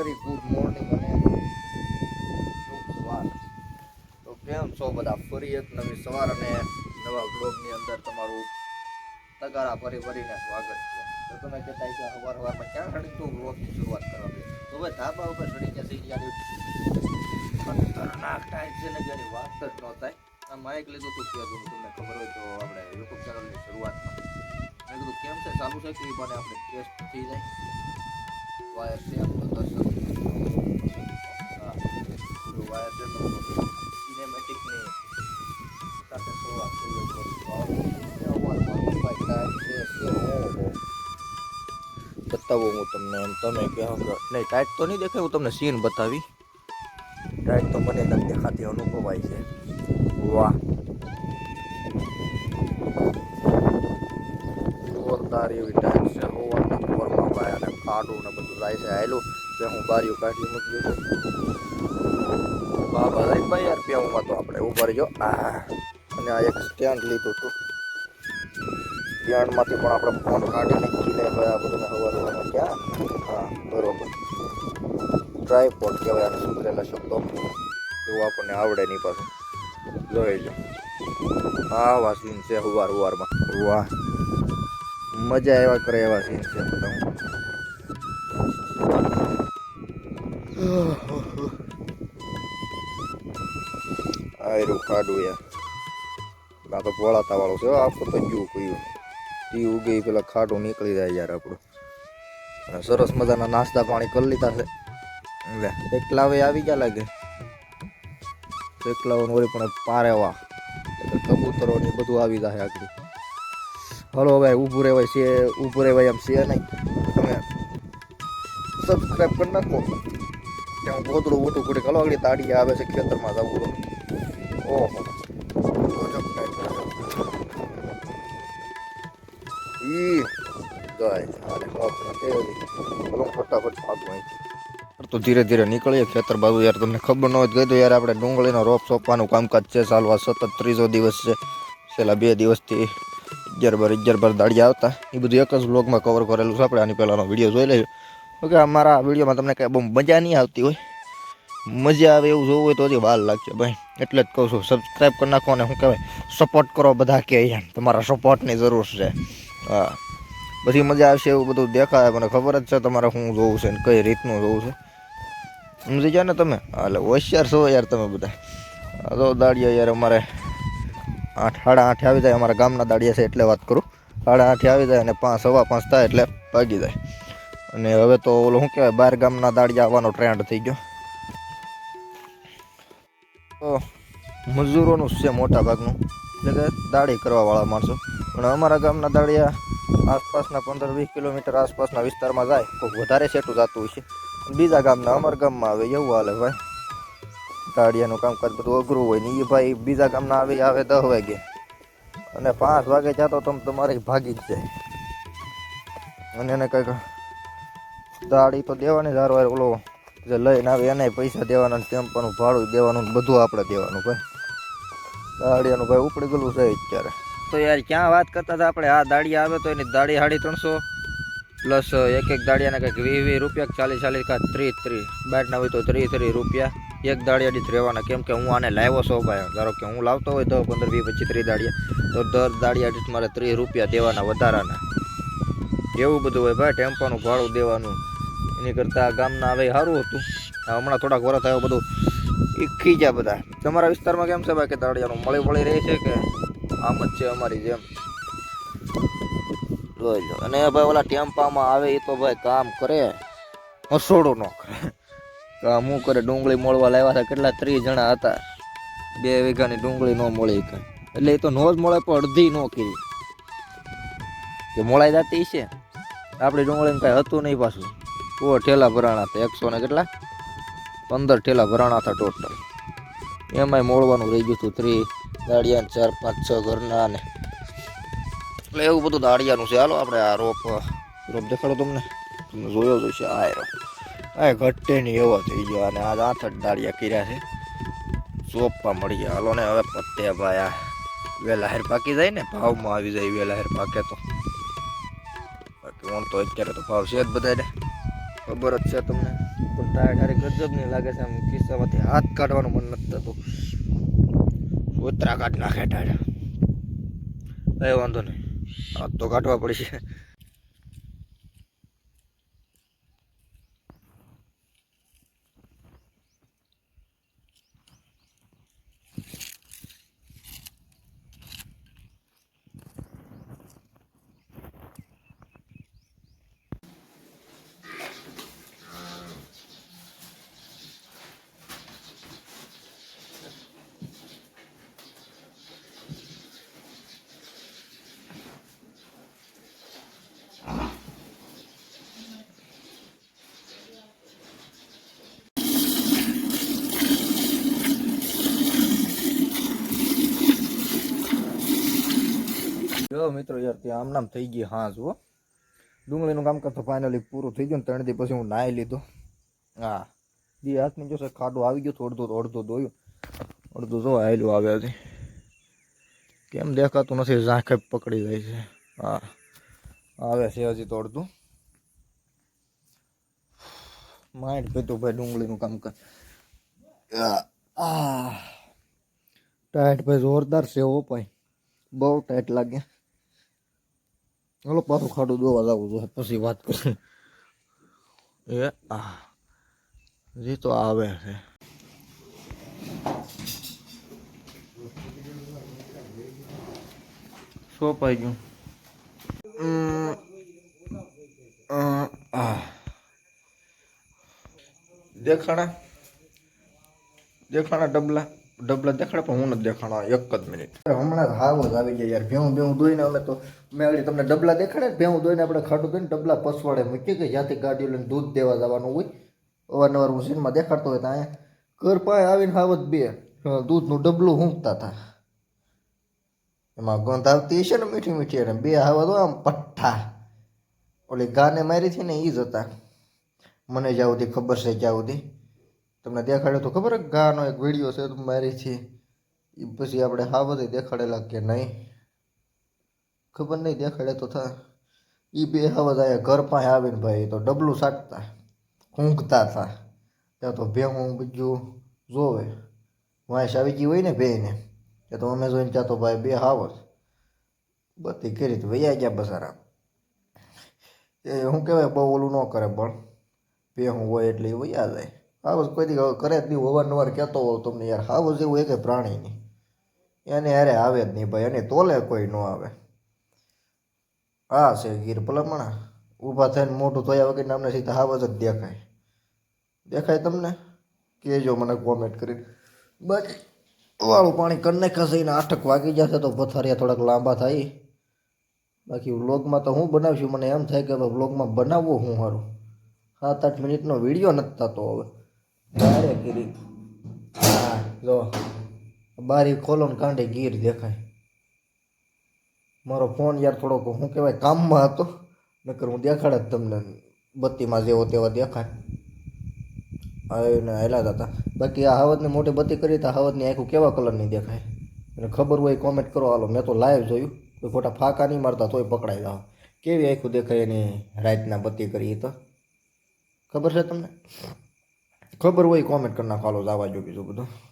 Very good morning અને શુભ સવાર. તો કેમ છો બધા? ફરી એક નવી સવાર અને નવા બ્લોગની અંદર તમારું તગારા ફરી ફરીને સ્વાગત છે. તો તમે કહેતા કે સવાર સવારમાં ક્યાં સડી તું? બ્લોગની શરૂઆત કરવાની તો હવે ધાબા ઉપર સડી ગયા થઈ ગયા ખતરનાક ટાઈપ છે ને જેની વાત જ ન થાય. આ માઇક લીધું હતું ત્યાં તમને ખબર હોય તો આપણે યુટ્યુબ ચેનલની શરૂઆતમાં. મેં કીધું, કેમ છે? ચાલુ છે કે એ આપણે ટેસ્ટ થઈ જાય. વાયર છે, આપણો દર્શક બતાવું હું તમને એમ. તમે કે નહીં ટાઈટ તો નહીં દેખાય હું તમને સીન બતાવી. ટાઈટ તો મને નથી દેખાતી અનુભવાય છે. વાહ. જોરદાર એવી ટાઈટ છે હોવાના પોરમાં ભાઈ અને કાઢું ને બધું જાય છે. આયલું કે હું બારીઓ કાઢી મૂક્યું છે. બાબા લઈ ભાઈ યાર પેઉમાં તો આપણે ઉપર જો આ અને આ એક સ્ટેન્ડ લીધું હતું. સ્ટેન્ડમાંથી પણ આપણે ફોન કાઢી નાખી લે ભાઈ આ બધું હવા હવામાં ક્યાં? હા, બરોબર. ટ્રાયપોડ કહેવાય આને સુધરેલા શબ્દો. એવું આપણને આવડે નહીં પાછું. જોઈ લો. આ વા સીન છે હુવાર હુવારમાં. વાહ. મજા આવ્યા કરે એવા સીન છે. બધા આયરું ખાડું યાર આ તો પોળાતા વાળું છે આપણું ગયું કયું ટી ઉગી પેલા ખાડું નીકળી જાય યાર આપણું અને સરસ મજાના નાસ્તા પાણી કરી લીધા છે એકલા હવે આવી ગયા લાગે એકલા વળી પણ પારેવા કબૂતરો ને બધું આવી જાય આગળ હલો ભાઈ ઊભું રહેવાય છે ઊભું રહેવાય એમ છે નહીં તમે સબસ્ક્રાઈબ કરી નાખો ત્યાં ગોદડું મોટું કુડી કલો આગળ તાડી આવે છે, ખેતરમાં જવું ઓહો. ગજબ કાંઈક. ઈ જાય હાલે બાપરે તેરી. ચલો ફટાફટ ભાગો અહીંથી. તો ધીરે ધીરે નીકળીએ ખેતર બાજુ. યાર, તમને ખબર ન હોય તો કહી દો, યાર, આપણે ડુંગળીનો રોપ સોંપવાનું કામકાજ છે. ચાલવા સતત ત્રીજો દિવસ છે. છેલ્લા બે દિવસથી અગિયાર બાર અગિયાર બાર દાડિયા આવતા. એ બધું એક જ બ્લોગમાં કવર કરેલું છે. આપણે આની પહેલાંનો વીડિયો જોઈ લેજો. ઓકે, અમારા વિડીયોમાં તમને કાંઈ બહુ મજા નહીં આવતી હોય, મજા આવે એવું જોવું હોય તો હજી વાર લાગશે ભાઈ. એટલે જ કહું છું સબસ્ક્રાઈબ કરી નાખો અને શું કહેવાય સપોર્ટ કરો બધા કે અહીંયા. તમારા સપોર્ટની જરૂર છે. હા. પછી મજા આવશે એવું બધું દેખાય, મને ખબર જ છે તમારે શું જોવું છે ને કઈ રીતનું જોવું છે. સમજી ગયા ને તમે? એટલે હોશિયાર છો યાર તમે બધા. તો દાડિયા યાર અમારે આઠ, સાડા આઠે આવી જાય. અમારા ગામના દાડિયા છે એટલે વાત કરું. સાડા આઠે આવી જાય અને પાંચ, સવા પાંચ થાય એટલે ભાગી જાય. અને હવે તો ઓલું શું કહેવાય બહાર ગામના દાડિયા આવવાનો ટ્રેન્ડ થઈ ગયો. તો મજૂરોનું છે મોટા ભાગનું. એટલે કે દાડી કરવાવાળા માણસો. પણ અમારા ગામના દાડિયા આસપાસના પંદર વીસ કિલોમીટર આસપાસના વિસ્તારમાં જાય, તો વધારે સેટું જતું હોય છે. બીજા ગામના અમારા ગામમાં આવે, એવું હાલે ભાઈ. દાડિયાનું કામકાજ બધું અઘરું હોય ને એ ભાઈ બીજા ગામના આવે આવે દસ વાગે. અને પાંચ વાગે જતો તમે, તમારે ભાગી જ જાય. અને એને કંઈક દાડી તો દેવાની સારો ઓલો જે લઈને આવે એને પૈસા દેવાના ટેમ્પાનું ભાડું દેવાનું બધું આપણે દેવાનું ભાઈ. દાડિયાનું ભાઈ ઉપડી ગયેલું છે અત્યારે. તો યાર ક્યાં વાત કરતા હતા આપણે? આ દાડી આવે તો એની દાડી સાડી ત્રણસો. પ્લસ એક એક દાડિયાના કંઈક વીસ વીસ રૂપિયા ચાલીસ ચાલીસ કાં ત્રીસ ત્રીસ બાટના હોય તો ત્રીસ ત્રીસ રૂપિયા. એક દાડિયા દીઠ રહેવાના. કેમ કે હું આને લાવ્યો છો ભાઈ. ધારો કે હું લાવતો હોય તો પંદર, વીસ, પચીસ, ત્રીસ દાડિયા તો દર દાડિયા દીઠ મારે ત્રીસ રૂપિયા દેવાના વધારાના. એવું બધું હોય ભાઈ. ટેમ્પાનું ભાડું દેવાનું. એની કરતાં ગામના આવે સારું હતું. હમણાં થોડાક વર્ષ થયો બધું ઈખી ગયા બધા. તમારા વિસ્તારમાં કેમ છે ભાઈ તાળિયાનું મળી મળી રહે છે કે આમ જ છે અમારી જેમ? જોઈ અને ભાઈ ઓલા ટેમ્પામાં આવે એ તો ભાઈ કામ કરે. હસોડો ન કરે. કામ હું કરે? ડુંગળી મોળવા લાવ્યા હતા કેટલા? ત્રીસ જણા હતા. બે વીઘાની ડુંગળી ન મળી એટલે એ તો નો જ મળે, પણ અડધી ન કરી. કે મોળાઈ જતી છે? આપણી ડુંગળીને કાંઈ હતું નહીં પાછું. ઓ ઠેલા ભરાણા હતા, એકસો ને કેટલા? પંદર ઠેલા ભરાણા હતા ટોટલ એમાંય મોડવાનું રહી ગયું હતું ત્રી દાડિયા ચાર, પાંચ, છ ઘરના ને. એટલે એવું બધું દાડિયાનું છે. હાલો, આપણે આ રોપ રોપ દેખાડો તમને. તમને જોયો જ છે આ એરો આ ઘટે નહીં એવો થઈ ગયો અને આ આઠ જ દાડિયા કર્યા છે. સોપવા મળી ગયા હાલો ને, હવે પત્તે ભાઈ, આ વેલા હેર પાકી જાય ને, ભાવમાં આવી જાય વેલા હેર પાકે તો. બાકી ઓમ તો અત્યારે તો ભાવ છે જ બધાને ખબર જ છે તમને. પણ ટાયર ટાયર ગજબ નહીં લાગે છે આમ કિસ્સામાંથી હાથ કાઢવાનું મન નથી થતું. ઉતરા કાઢ નાખે ટાઢ કંઈ વાંધો નહીં. હાથ તો કાઢવા પડશે જો મિત્રો, યાર ત્યાં આમ નામ થઈ ગઈ હા. જુઓ ડુંગળીનું કામ કરતો ફાઇનલી પૂરું થઈ ગયું ને ત્રણ દી પછી હું નાહી લીધો. હા. દી હાથની જોશે ખાડો આવી ગયો તો અડધું તો અડધું દોયું અડધું જો આવેલું આવે હતી કેમ દેખાતું નથી, ઝાંખે પકડી ગઈ છે. હા. આવે છે હજી તો અડધું. માઇન્ડ પીતું ભાઈ ડુંગળીનું કામ કર. આ. ટાઈટ ભાઈ જોરદાર છે ઓ ભાઈ. બહુ ટાઈટ લાગે. ચાલો પાછું ખાડું દોવા જવું જોઈએ પછી વાત કરી એ આ હજી તો આવે છે. સોપાઈ ગયું? દેખાણા? દેખાણા ડબલા? ડબલા દેખાડે, પણ હું નથી દેખાડો એક જ મિનિટ. હમણાં હાવ જ આવી ગયા યાર ભેવું ભેવું દોઈને અમે તો મેં આગળ તમને ડબલા દેખાડે ભેવું દોઈને આપણે ખાટું ધોઈને ડબલા પસવાડે મૂકીએ કે જ્યાંથી ગાડીઓ લઈને દૂધ દેવા જવાનું હોય, અવારનવાર હું સીનમાં દેખાડતો હોય ત્યાં ઘર પાસે આવીને હાવ જ બે દૂધનું ડબલું હૂંકતા હતા. એમાં ગંધ આવતી હશે ને મીઠી મીઠી અને બે હાવા તો આમ પઠ્ઠા. ઓલી ગાને મારી હતી ને એ જ હતા. મને જ્યાં સુધી ખબર છે જ્યાં સુધી. તમને દેખાડ્યો તો ખબર ગાનો એક વીડિયો છે મારી છે એ પછી આપણે હા બધે દેખાડેલા કે નહીં? ખબર નહીં, દેખાડે તો થા. એ બે હાવજ જાય ઘર પાસે આવીને ભાઈ તો ડબલું સાટતા ઊંઘતા હતા ત્યાં તો ભેહું બીજું જોવે. વાંસ આવી ગઈ હોય ને બેને ત્યાં તો અમે જોઈને ત્યાં તો ભાઈ બે હાવજ બધી કરી તો વૈયા ગયા બસારા એ શું કહેવાય, બહુ ઓલું ન કરે પણ. ભેહું હોય એટલે એ વૈયા જાય. હાવસ કોઈ કરે જ નહીં અવારનવાર કહેતો હોઉં તમને યાર હાવસ એવું એક પ્રાણી નહીં એને હારે આવે જ નહીં ભાઈ એને તોલે કોઈ ન આવે હા છે ગીર ભલામણા ઊભા થઈને મોટું થયા વગર નામને સીધા હાવસ જ દેખાય દેખાય તમને કહેજો મને કોમેન્ટ કરીને બાકી વાળું પાણી કરી ખસીને આઠક વાગી જશે તો પથારિયા થોડાક લાંબા થાય બાકી વ્લોગમાં તો હું બનાવશું મને એમ થાય કે હવે વ્લોગમાં બનાવવું હું સારું સાત આઠ મિનિટનો વીડિયો નથી થતો હવે તારે ગીરી હા, જો. બારી ખોલો ને કાંડે ગીર દેખાય. મારો ફોન યાર થોડોક શું કહેવાય, કામમાં હતો. નકર હું દેખાડે જ તમને બત્તીમાં જેવો તેવા દેખાય. આવીને હેલા હતા બાકી આ હાવતની મોટી બત્તી કરી તો, હવદની આખું કેવા કલરની દેખાય? અને ખબર હોય કોમેન્ટ કરો. હાલો, મેં તો લાઈવ જોયું. કોઈ ખોટા ફાંકા નહીં મારતા, તોય પકડાઈ જાઓ. કેવી આખું દેખાય એની રાતના બત્તી કરી તો? ખબર છે તમને? ખબર હોય કોમેન્ટ કરી નાખો. હાલો જવા જો બીજું બધું.